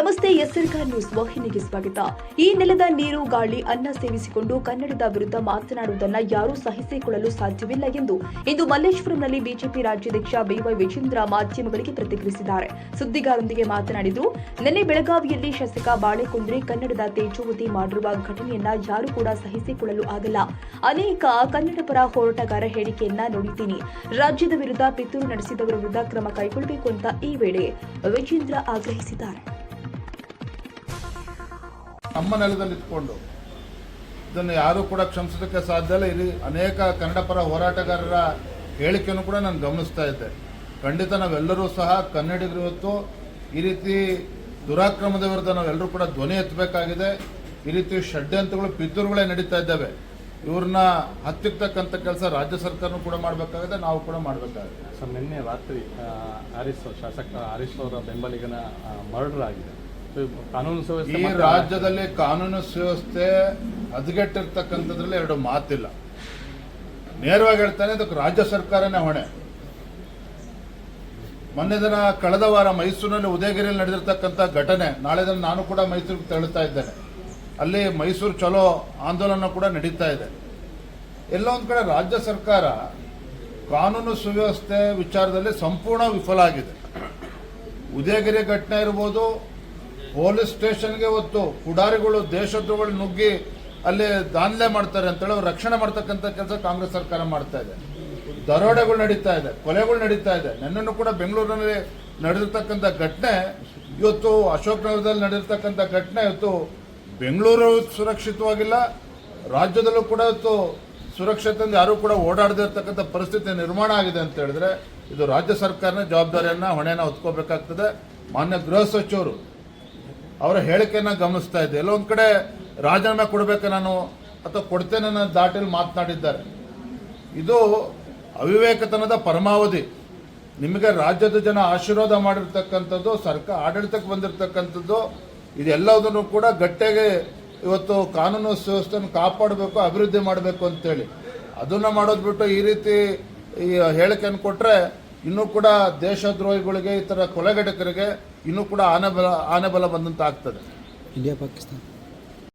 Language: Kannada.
ನಮಸ್ತೆ ಎಸ್ಎಲ್ಕಾರ್ ನ್ಯೂಸ್ ವಾಹಿನಿಗೆ ಸ್ವಾಗತ. ಈ ನೆಲದ ನೀರು, ಗಾಳಿ, ಅನ್ನ ಸೇವಿಸಿಕೊಂಡು ಕನ್ನಡದ ವಿರುದ್ಧ ಮಾತನಾಡುವುದನ್ನ ಯಾರೂ ಸಹಿಸಿಕೊಳ್ಳಲು ಸಾಧ್ಯವಿಲ್ಲ ಎಂದು ಇಂದು ಮಲ್ಲೇಶ್ವರಂನಲ್ಲಿ ಬಿಜೆಪಿ ರಾಜ್ಯಾಧ್ಯಕ್ಷ ಬಿವೈ ವಿಜೇಂದ್ರ ಮಾಧ್ಯಮಗಳಿಗೆ ಪ್ರತಿಕ್ರಿಯಿಸಿದ್ದಾರೆ. ಸುದ್ದಿಗಾರರೊಂದಿಗೆ ಮಾತನಾಡಿದರು, ನಿನ್ನೆ ಬೆಳಗಾವಿಯಲ್ಲಿ ಶಾಸಕ ಬಾಳೆಕುಂದ್ರಿ ಕನ್ನಡದ ತೇಜೋವತಿ ಮಾಡಿರುವ ಘಟನೆಯನ್ನ ಯಾರೂ ಕೂಡ ಸಹಿಸಿಕೊಳ್ಳಲು ಆಗಲ್ಲ. ಅನೇಕ ಕನ್ನಡ ಪರ ಹೋರಾಟಗಾರ ಹೇಳಿಕೆಯನ್ನ ನೋಡಿದ್ದೀನಿ. ರಾಜ್ಯದ ವಿರುದ್ಧ ಪಿತೂರು ನಡೆಸಿದವರ ವಿರುದ್ಧ ಕ್ರಮ ಕೈಗೊಳ್ಳಬೇಕು ಅಂತ ಈ ವೇಳೆ ವಿಜೇಂದ್ರ ಆಗ್ರಹಿಸಿದ್ದಾರೆ. ನಮ್ಮ ನೆಲದಲ್ಲಿ ಇಟ್ಕೊಂಡು ಇದನ್ನು ಯಾರೂ ಕೂಡ ಕ್ಷಮಿಸೋದಕ್ಕೆ ಸಾಧ್ಯ ಇಲ್ಲ. ಇಲ್ಲಿ ಅನೇಕ ಕನ್ನಡ ಪರ ಹೋರಾಟಗಾರರ ಹೇಳಿಕೆಯನ್ನು ಕೂಡ ನಾನು ಗಮನಿಸ್ತಾ ಇದ್ದೆ. ಖಂಡಿತ ನಾವೆಲ್ಲರೂ ಸಹ ಕನ್ನಡಿಗರು ಇವತ್ತು ಈ ರೀತಿ ದುರಾಕ್ರಮದ ವಿರುದ್ಧ ನಾವೆಲ್ಲರೂ ಕೂಡ ಧ್ವನಿ ಎತ್ತಬೇಕಾಗಿದೆ. ಈ ರೀತಿ ಷಡ್ಯಂತ್ರಗಳು, ಪಿತೂರುಗಳೇ ನಡೀತಾ ಇದ್ದಾವೆ. ಇವ್ರನ್ನ ಹತ್ತಿರ್ತಕ್ಕಂಥ ಕೆಲಸ ರಾಜ್ಯ ಸರ್ಕಾರನೂ ಕೂಡ ಮಾಡಬೇಕಾಗಿದೆ, ನಾವು ಕೂಡ ಮಾಡಬೇಕಾಗಿದೆ. ಸರ್, ನಿನ್ನೆ ರಾತ್ರಿ ಹಾರಿಸ್ ಶಾಸಕ ಹರೀಶ್ ಅವರ ಬೆಂಬಲಿಗನ ಮರ್ಡರ್ ಆಗಿದೆ. ಕಾನೂನು ಸುವ್ಯವಸ್ಥೆ ಈ ರಾಜ್ಯದಲ್ಲಿ ಕಾನೂನು ಸುವ್ಯವಸ್ಥೆ ಹದಗೆಟ್ಟಿರ್ತಕ್ಕಂಥದ್ರಲ್ಲಿ ಎರಡು ಮಾತಿಲ್ಲ. ನೇರವಾಗಿ ಹೇಳ್ತಾನೆ ಅದಕ್ಕೆ ರಾಜ್ಯ ಸರ್ಕಾರನೇ ಹೊಣೆ. ಮೊನ್ನೆ ದಿನ ಕಳೆದ ವಾರ ಮೈಸೂರಿನಲ್ಲಿ ಉದಯಗಿರಿಯಲ್ಲಿ ನಡೆದಿರ್ತಕ್ಕಂಥ ಘಟನೆ ನಾಳೆ ದಿನ ನಾನು ಕೂಡ ಮೈಸೂರಿಗೆ ತೆರಳುತ್ತಾ ಇದ್ದೇನೆ. ಅಲ್ಲಿ ಮೈಸೂರು ಚಲೋ ಆಂದೋಲನ ಕೂಡ ನಡೀತಾ ಇದೆ. ಎಲ್ಲ ಒಂದು ಕಡೆ ರಾಜ್ಯ ಸರ್ಕಾರ ಕಾನೂನು ಸುವ್ಯವಸ್ಥೆ ವಿಚಾರದಲ್ಲಿ ಸಂಪೂರ್ಣ ವಿಫಲ ಆಗಿದೆ. ಉದಯಗಿರಿ ಘಟನೆ ಇರ್ಬೋದು ಪೊಲೀಸ್ ಸ್ಟೇಷನ್ಗೆ ಹೊತ್ತು ಪುಡಾರಿಗಳು ದೇಶದ್ರೋಹಗಳು ನುಗ್ಗಿ ಅಲ್ಲಿ ದಾನ್ಲೆ ಮಾಡ್ತಾರೆ ಅಂತೇಳಿ ಅವ್ರು ರಕ್ಷಣೆ ಮಾಡ್ತಕ್ಕಂಥ ಕೆಲಸ ಕಾಂಗ್ರೆಸ್ ಸರ್ಕಾರ ಮಾಡ್ತಾ ಇದೆ. ದರೋಡೆಗಳು ನಡೀತಾ ಇದೆ, ಕೊಲೆಗಳು ನಡೀತಾ ಇದೆ. ನಿನ್ನನ್ನು ಕೂಡ ಬೆಂಗಳೂರಿನಲ್ಲಿ ನಡೆದಿರ್ತಕ್ಕಂಥ ಘಟನೆ, ಇವತ್ತು ಅಶೋಕ್ ನಗರದಲ್ಲಿ ನಡೆದಿರ್ತಕ್ಕಂಥ ಘಟನೆ ಇವತ್ತು ಬೆಂಗಳೂರು ಸುರಕ್ಷಿತವಾಗಿಲ್ಲ. ರಾಜ್ಯದಲ್ಲೂ ಕೂಡ ಇವತ್ತು ಸುರಕ್ಷತೆಯಿಂದ ಯಾರೂ ಕೂಡ ಓಡಾಡದೇ ಇರ್ತಕ್ಕಂಥ ಪರಿಸ್ಥಿತಿ ನಿರ್ಮಾಣ ಆಗಿದೆ ಅಂತ ಹೇಳಿದ್ರೆ ಇದು ರಾಜ್ಯ ಸರ್ಕಾರನ ಜವಾಬ್ದಾರಿಯನ್ನು ಹೊಣೆನ ಹೊತ್ಕೋಬೇಕಾಗ್ತದೆ. ಮಾನ್ಯ ಗೃಹ ಸಚಿವರು ಅವರ ಹೇಳಿಕೆಯನ್ನು ಗಮನಿಸ್ತಾ ಇದ್ದೆ. ಎಲ್ಲೋ ಕಡೆ ರಾಜೀನಾಮೆ ಕೊಡಬೇಕು ನಾನು ಅಥವಾ ಕೊಡ್ತೇನೆ ಅನ್ನೋ ದಾಟಲ್ಲಿ ಮಾತನಾಡಿದ್ದಾರೆ. ಇದು ಅವಿವೇಕತನದ ಪರಮಾವಧಿ. ನಿಮಗೆ ರಾಜ್ಯದ ಜನ ಆಶೀರ್ವಾದ ಮಾಡಿರ್ತಕ್ಕಂಥದ್ದು, ಸರ್ಕಾರ ಆಡಳಿತಕ್ಕೆ ಬಂದಿರತಕ್ಕಂಥದ್ದು, ಇದೆಲ್ಲದನ್ನು ಕೂಡ ಗಟ್ಟಿಯಾಗಿ ಇವತ್ತು ಕಾನೂನು ಸುವ್ಯವಸ್ಥೆಯನ್ನು ಕಾಪಾಡಬೇಕು, ಅಭಿವೃದ್ಧಿ ಮಾಡಬೇಕು ಅಂತೇಳಿ. ಅದನ್ನು ಮಾಡೋದು ಬಿಟ್ಟು ಈ ರೀತಿ ಈ ಹೇಳಿಕೆಯನ್ನು ಕೊಟ್ಟರೆ ಇನ್ನೂ ಕೂಡ ದೇಶದ್ರೋಹಿಗಳಿಗೆ ಈ ಥರ ಕೊಲೆಗಡಕರಿಗೆ ಇನ್ನೂ ಕೂಡ ಆನೆಬಲ ಆನೆಬಲ ಆನೆ ಬಲ ಬಂದಂತ ಆಗ್ತದೆ ಇಂಡಿಯಾ, ಪಾಕಿಸ್ತಾನ.